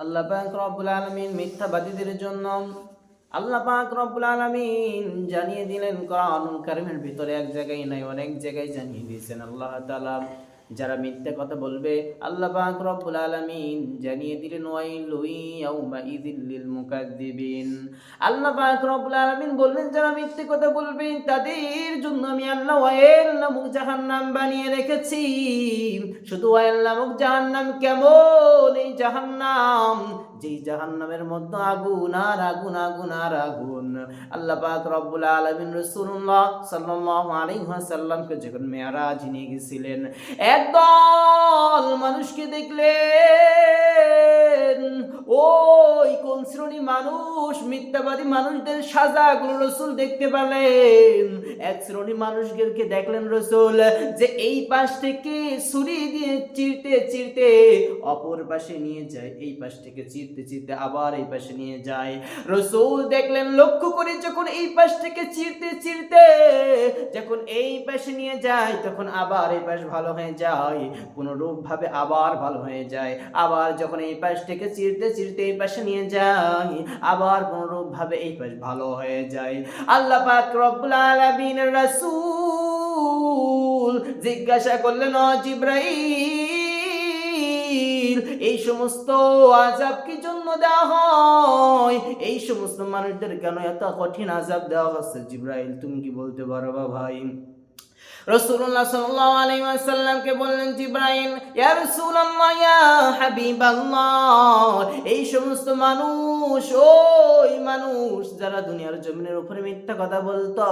আল্লাহ পাক রব্বুল আলামিন মিথ্যাবাদীদের জন্য আল্লাহ পাক রব্বুল আলমিন জানিয়ে দিলেন, কোরআনুল কারিমের ভিতরে এক জায়গায় নাই, অনেক জায়গায় জানিয়ে দিয়েছেন আল্লাহ তাআলা। যারা মিথ্যে কথা বলবে, আল্লাহ পাক রব্বুল আলামিন জানিয়ে দিলেন ওয়াইলু ইয়াউমা ইযিল মুকাদ্দিবিন আল্লাহ পাক রব্বুল আলামিন বললেন, যারা মিথ্যে কথা বলবে, তাদের জন্য আমি আল্লাহ ওয়াইল নামক জাহান্নাম বানিয়ে রেখেছি। শুধু ওয়াইল নামক জাহান্নাম কেমন এই জাহান্নাম? যেই মধ্যে আগুন আর আগুন আগুন আর আগুন। আল্লাহ পাক রব্বুল আলমিন রসুল্লাহ সাল্লাহ আলিহাসাল্লামকে যখন মেরাজ নিয়ে গেছিলেন, একদল মানুষকে দেখলেন, ওই কোন শ্রেণি মানুষ, মিথ্যাবাদী মানুষদের সাজাগুলো রসুল দেখতে পেলেন এক শ্রেণি মানুষদেরকে দেখলেন রসুল, যে এই পাশ থেকে ছুরি দিয়ে চিরতে চিরতে অপর পাশে নিয়ে যায়, এই পাশ থেকে চিরতে চিরতে আবার এই পাশে নিয়ে যায়। রসুল দেখলেন, লক্ষ্য করে যখন এই পাশ থেকে চিরতে চিরতে যখন এই পাশে নিয়ে যায়, তখন আবার এই পাশ ভালো হয়ে যায় কোনরূপ ভাবে আবার ভালো হয়ে যায়। আবার যখন এই পাশ থেকে চিরতে চিরতে এই পাশে নিয়ে যায় আবার কোনরূপ ভাবে এই পাশ ভালো হয়ে যায়। আল্লাহ পাক রব্বুল আলামিন রাসূল জিজ্ঞাসা করলেন, ও জিব্রাইল, এই সমস্ত আজাব কি জন্য দেওয়া হয়? এই সমস্ত মানুষদের কেন এত কঠিন আজাব দেওয়া হচ্ছে? জিব্রাইল, তুমি কি বলতে পারো ভাই? রসুল্লাহ সাল্লাল্লাহু আলাইহি ওয়াসাল্লামকে বললেন, জিব্রাইল, ইয়া রাসূলুল্লাহ, ইয়া হাবিবাল্লাহ, এই সমস্ত মানুষ ওই মানুষ যারা দুনিয়ার জমিনের উপরে মিথ্যা কথা বলতো,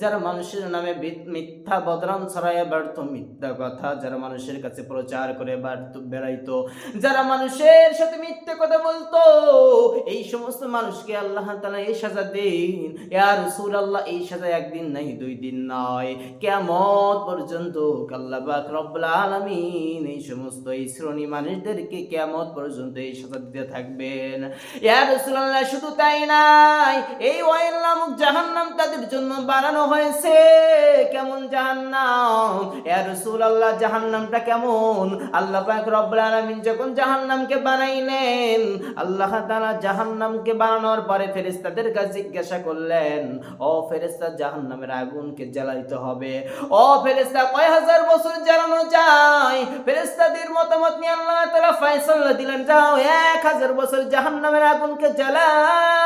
যারা মানুষের নামে মিথ্যা বদনাম ছড়াইয়া ব্যর্থ মিথ্যা কথা, যারা মানুষের কাছে প্রচার করে ব্যর্থ বেড়াইতো, যারা মানুষের সাথে মিথ্যা কথা বলতো, এই সমস্ত মানুষকে আল্লাহ তাআলা এই সাজা দিন। ইয়া রাসূলুল্লাহ, এই সাজা একদিন নাই, দুই দিন নয়। কিয়ামত পর্যন্ত আল্লাহ পাক রব্বুল আলামিন এই সমস্ত এই শ্রেণি মানুষদেরকে কিয়ামত পর্যন্ত এই সাজা দিতে শুধু তাই নাই এই ওয়াইল নামক জাহান্নাম তাদের জন্য বানানো হয়েছে। কেমন জাহান্নাম? ইয়া রাসূলুল্লাহ, জাহান্নামটা কেমন? আল্লাহ পাক রব্বুল আলামিন যখন জাহান্নামকে বানাইলেন, আল্লাহ তাআলা জাহান্নামকে বানানোর পরে ফেরেশতাদের কাছে জিজ্ঞাসা করলেন, ও ফেরেশতা, জাহান্নামের আগুনকে জ্বালাইতে হবে। ও ফেরেশতা, কয় হাজার বছর জ্বালানো যায়? ফেরেশতাদের মতামত নিয়ে আল্লাহ তাআলা ফয়সালা দিলেন, যাও, এক হাজার বছর জাহান্নামের আগুনকে জ্বালাও।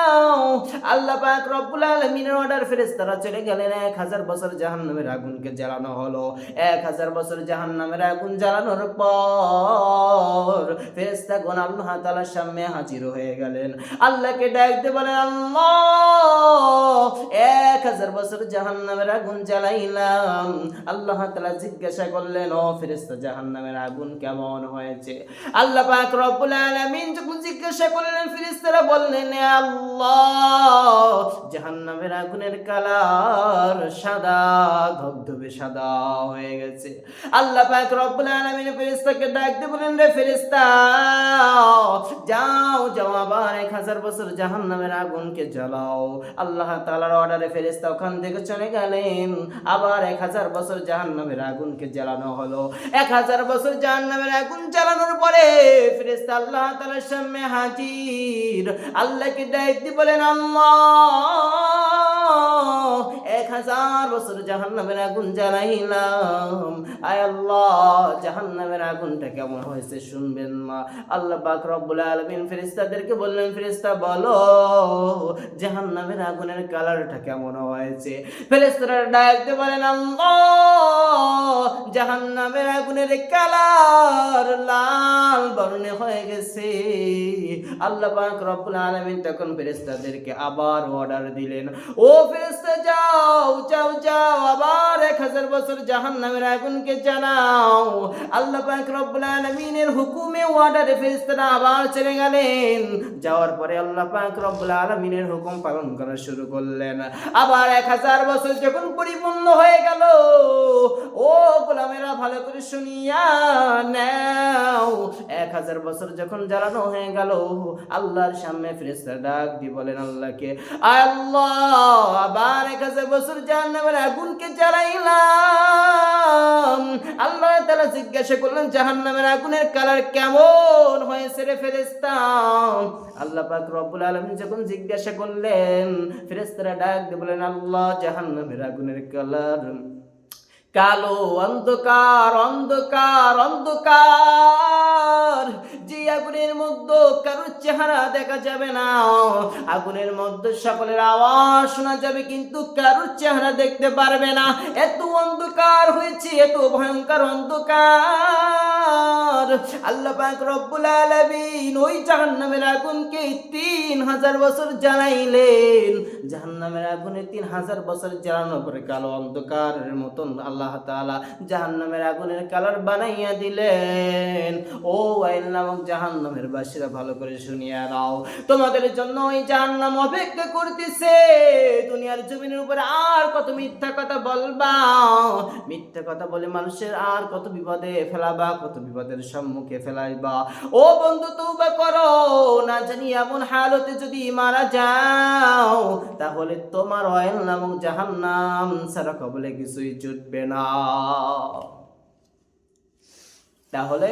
আল্লাহ পাক রব্বুল আলামিনের অর্ডার ফেরেশতারা চলে গেলেন। এক হাজার বছর জাহান্নামের আগুনকে জ্বালানো হলো। এক হাজার বছর জাহান্নামের আগুন জ্বালানোর পর ফেরেশতা গোন আল্লাহ তাআলার সামনে হাজির হয়ে গেলেন। আল্লাহকে ডাকতে বলেন আল্লাহ, এক হাজার বছর জাহান্নামের আগুন জ্বালাইলাম। আল্লাহ তাআলা জিজ্ঞাসা করলেন, ও ফেরেশতা, জাহান্নামের আগুন কেমন হয়েছে? আল্লাহ পাক রব্বুল আলামিন যখন জিজ্ঞাসা করলেন, ফেরেশতারা বললেন, "এ আল্লাহ, জাহান্নামের আগুনের কালার সাদা, ধবধবে সাদা হয়ে গেছে। আল্লাহ পাক রব্বুল আলামিন ফেরেশতাকে ডাকতে বলেন, রে ফেরেশতা, যাও যাও আবার এক হাজার বছর জাহান্নামের আগুনকে জ্বালাও। আল্লাহ তাআলার অর্ডারে ফেরেশতা ওখান থেকে চলে গেলেন। আবার এক হাজার বছর জাহান্নামের আগুনকে জ্বালানো হলো। এক হাজার বছর জাহান্নামের আগুন জ্বালানোর পরে ফেরেশতা আল্লাহ তাআলার সামনে হাজির। আল্লাহকে দায়িত্ব বলেন এক হাজার বছর জাহান্নামের আগুন জ্বালাইলাম। আয় আল্লাহ, জাহান্নামের আগুনটা কেমন হয়েছে শুনবেন মা। আল্লাহ পাক রব্বুল আলামিন ফেরেশতাদেরকে বললেন, ফেরেশতা, বলো, জাহান্নামের আগুনের কালারটা কেমন হয়েছে? ফেরেশতারা ডাকতে বলেন, আল্লাহ, জাহান্নামের আগুনের কালার লাল বর্ণে হয়ে গেছে। আল্লাহ পাক রব্বুল আলামিন তখন ফেরেশতাদেরকে আবার অর্ডার দিলেন, ও ফেরেশতা, যাও যাও যাও আবার এক হাজার বছর জাহান্নামের আগুনকে জানাও আল্লাহ পাক রব্বুল আলামিনের হুকুমে অর্ডারে ফেরেশতারা আবার চলে গেলেন। যাওয়ার পরে আল্লাহ পাক রব্বুল আলামিনের হুকুম পালন করা শুরু করলেন। আবার এক হাজার বছর যখন পরিপূর্ণ হয়ে গেল, ও গোলামেরা ভালো করে শুনিয়া নাও। এক হাজার বছর যখন জ্বালানো হয়ে গেল, আল্লাহর সামনে ফেরেস্তা ডাক দিয়ে বলেন আল্লাহকে আল্লাহ, আবার এক হাজার বছর জাহান্নামের আগুনকে জ্বালাইলাম। আল্লাহ তাআলা জিজ্ঞাসা করলেন, জাহান্নামের আগুনের কালার কেমন হয়েছে রে ফেরেস্তা আল্লাহ পাক রব্বুল আলামিন যখন জিজ্ঞাসা করলেন ফেরেস্তারা ডাক দিয়ে বলেন আল্লাহ, জাহান্নামের আগুনের কালার কালো, অন্ধকার অন্ধকার অন্ধকার। চেহারা দেখা যাবে না। আগুনের মধ্যে সকলের আওয়াজ শোনা যাবে, কিন্তু কারোর চেহারা দেখতে পারবে না। এত অন্ধকার হয়েছে, এত ভয়ঙ্কর অন্ধকার। আল্লাহ পাক রব্বুল আলামিন ওই জাহান্নামের আগুনকে তিন হাজার বছর জ্বালাইলেন। জাহান্নামের আগুনে তিন হাজার বছর জ্বালানোর পরে কালো অন্ধকারের মতন আল্লাহ তাআলা জাহান্নামের আগুনের কালার বানাইয়া দিলেন। ও আইল নামক জাহান্নামের বাসীরা ভালো করে শুনিয়া নাও। তোমাদের জন্য ওই জাহান্নাম অপেক্ষা করতেছে। দুনিয়ার জমিনের উপরে আর কত মিথ্যা কথা বলবা? মিথ্যা কথা বলে মানুষের আর কত বিপদে ফেলাবা? কত বিপদের সম্মুখে ফেলাইবা। ও বন্ধু তৌবা করো, না জানি এমন হালতে যদি মারা যাও, তাহলে তোমার অয়েল নামক জাহান্নাম ছাড়া কবলে কিছুই জুটবে না। তাহলে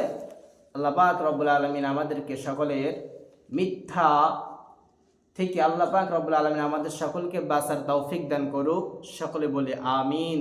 আল্লাহ পাক রব্বুল আলমিন আমাদেরকে সকলের মিথ্যা থেকে আল্লাহ পাক রব্বুল আলমিন আমাদের সকলকে বাঁচার তৌফিক দান করুক। সকলে বলে আমিন।